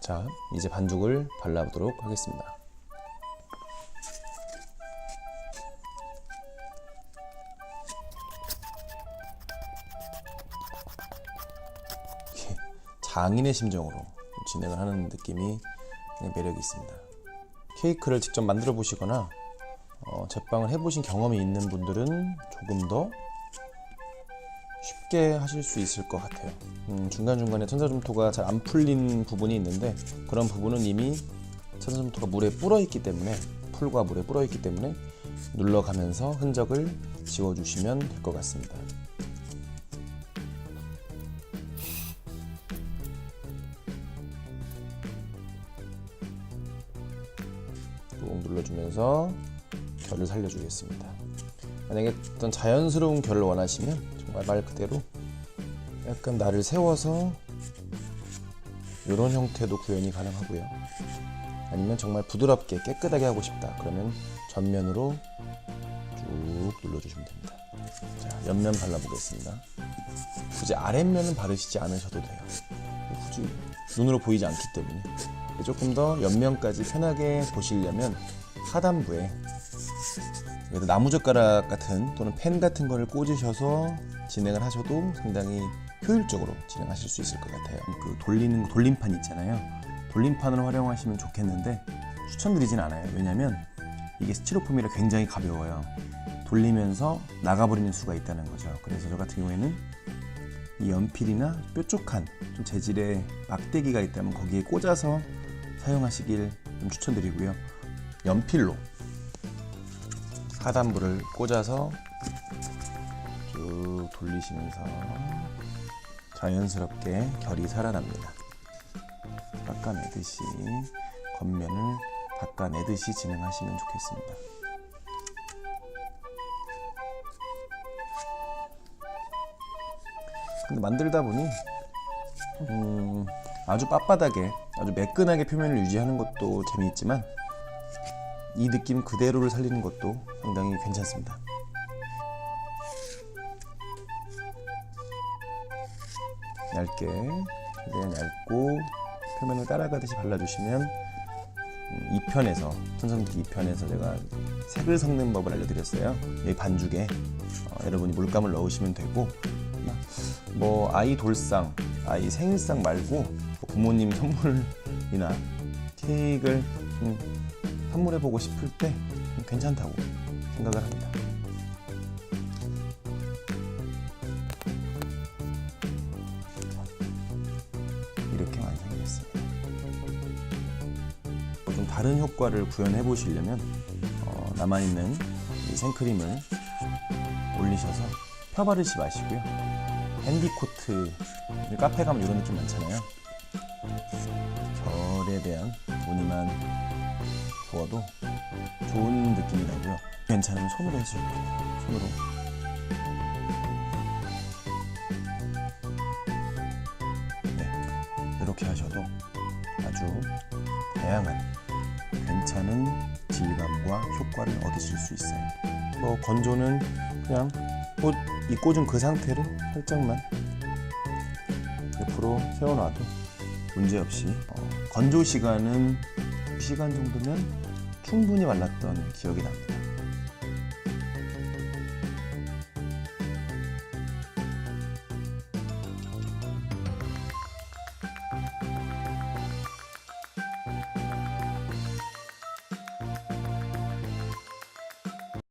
자, 이제 반죽을 발라보도록 하겠습니다. 장인의 심정으로 진행을 하는 느낌이 매력이 있습니다. 케이크를 직접 만들어 보시거나 어, 제빵을 해보신 경험이 있는 분들은 조금 더 쉽게 하실 수 있을 것 같아요. 음, 중간중간에 천사점토가 잘 안 풀린 부분이 있는데 그런 부분은 이미 천사점토가 물에 불어 있기 때문에 풀과 물에 불어 있기 때문에 눌러가면서 흔적을 지워주시면 될 것 같습니다. 꾹 눌러주면서 결을 살려주겠습니다. 만약에 어떤 자연스러운 결을 원하시면 정말 말 그대로 약간 날을 세워서 이런 형태도 구현이 가능하고요. 아니면 정말 부드럽게 깨끗하게 하고 싶다. 그러면 전면으로 쭉 눌러주시면 됩니다. 자, 옆면 발라보겠습니다. 굳이 아랫면은 바르시지 않으셔도 돼요. 굳이 눈으로 보이지 않기 때문에 조금 더 옆면까지 편하게 보시려면 하단부에 그래도 나무젓가락 같은 또는 펜 같은 거를 꽂으셔서 진행을 하셔도 상당히 효율적으로 진행하실 수 있을 것 같아요. 그 돌리는 돌림판 있잖아요. 돌림판을 활용하시면 좋겠는데 추천드리진 않아요. 왜냐면 이게 스티로폼이라 굉장히 가벼워요. 돌리면서 나가버리는 수가 있다는 거죠. 그래서 저 같은 경우에는 이 연필이나 뾰족한 좀 재질의 막대기가 있다면 거기에 꽂아서 사용하시길 좀 추천드리고요. 연필로 하단부를 꽂아서 쭉 돌리시면서 자연스럽게 결이 살아납니다. 깎아내듯이 겉면을 닦아내듯이 진행하시면 좋겠습니다. 근데 만들다 보니 음, 아주 빳빳하게 아주 매끈하게 표면을 유지하는 것도 재미있지만 이 느낌 그대로를 살리는 것도 상당히 괜찮습니다. 얇게 최대한 얇고 표면을 따라가듯이 발라주시면 음, 2편에서 천선기 2편에서 제가 색을 섞는 법을 알려드렸어요. 이 반죽에 어, 여러분이 물감을 넣으시면 되고 뭐 아이 돌상, 아이 생일상 말고 뭐 부모님 선물이나 케이크를 좀 선물해보고 싶을 때 괜찮다고 생각을 합니다. 이렇게 완성이 됐습니다. 뭐좀 다른 효과를 구현해 보시려면 어, 남아있는 이 생크림을 올리셔서 펴바르지 마시고요. 핸디코트 카페 가면 이런 느낌 많잖아요. 결에 대한 무늬만 부어도 좋은 느낌이 나고요. 괜찮으면 손으로 해주셔도 돼요. 손으로. 네, 이렇게 하셔도 아주 다양한 괜찮은 질감과 효과를 얻으실 수 있어요. 뭐 건조는 그냥 꽃, 이 꽂은 그 상태로 살짝만 옆으로 세워놔도 문제없이 어, 건조 시간은 2시간 정도면 충분히 말랐던 기억이 납니다.